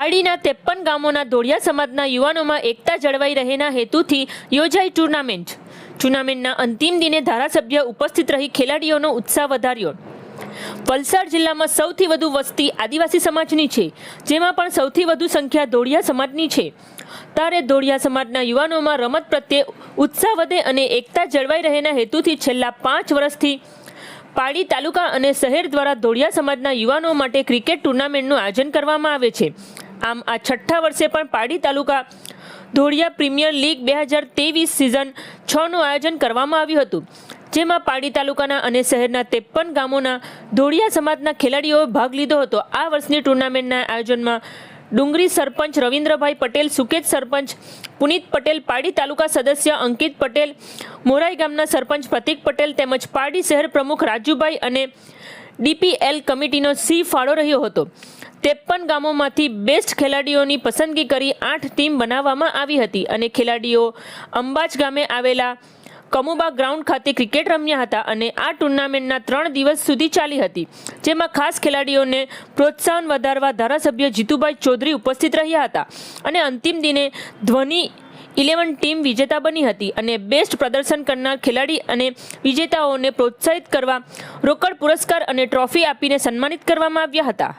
પારડીના ત્રેપન ગામોના ધોળિયા સમાજના યુવાનોમાં એકતા જળવાઈ રહેના હેતુથી યોજાઈ ટુર્નામેન્ટ. ટુર્નામેન્ટના અંતિમ દિને ધારાસભ્ય ઉપસ્થિત રહી ખેલાડીઓનો ઉત્સાહ વધાર્યો. વલસાડ જિલ્લામાં સૌથી વધુ વસ્તી આદિવાસી સમાજની છે, જેમાં પણ સૌથી વધુ સંખ્યા ધોળિયા સમાજની છે. ત્યારે ધોળિયા સમાજના યુવાનોમાં રમત પ્રત્યે ઉત્સાહ વધે અને એકતા જળવાઈ રહેના હેતુથી છેલ્લા પાંચ વર્ષથી પાડી તાલુકા અને શહેર દ્વારા ધોળિયા સમાજના યુવાનો માટે ક્રિકેટ ટુર્નામેન્ટનું આયોજન કરવામાં આવે છે. આમ આ છઠ્ઠા વર્ષે પણ પાડી તાલુકા ધોળિયા પ્રીમિયર લીગ બે હજાર ત્રેવીસ સિઝન છનું આયોજન કરવામાં આવ્યું હતું. જેમાં પાડી તાલુકાના અને શહેરના ત્રેપન ગામોના ધોળિયા સમાજના ખેલાડીઓએ ભાગ લીધો હતો. આ વર્ષની ટુર્નામેન્ટના આયોજનમાં ડુંગરી સરપંચ રવિન્દ્રભાઈ પટેલ, સુકેત સરપંચ પુનિત પટેલ પાડી તાલુકા સદસ્ય અંકિત પટેલ, મોરાઈ ગામના સરપંચ પ્રતિક પટેલ તેમજ પાડી શહેર પ્રમુખ રાજુભાઈ અને ડીપીએલ કમિટીનો સી ફાળો રહ્યો હતો. ત્રેપન ગામોમાંથી બેસ્ટ ખેલાડીઓની પસંદગી કરી આઠ ટીમ બનાવવામાં આવી હતી. અને ખેલાડીઓ અંબાજ ગામે આવેલા કમુબા ગ્રાઉન્ડ ખાતે ક્રિકેટ રમ્યા હતા અને આ ટુર્નામેન્ટના ત્રણ દિવસ સુધી ચાલી હતી. જેમાં ખાસ ખેલાડીઓને પ્રોત્સાહન વધારવા ધારાસભ્ય જીતુભાઈ ચૌધરી ઉપસ્થિત રહ્યા હતા. અને અંતિમ દિને ધ્વનિ ઇલેવન ટીમ વિજેતા બની હતી અને બેસ્ટ પ્રદર્શન કરનાર ખેલાડી અને વિજેતાઓને પ્રોત્સાહિત કરવા રોકડ પુરસ્કાર અને ટ્રોફી આપીને સન્માનિત કરવામાં આવ્યા હતા.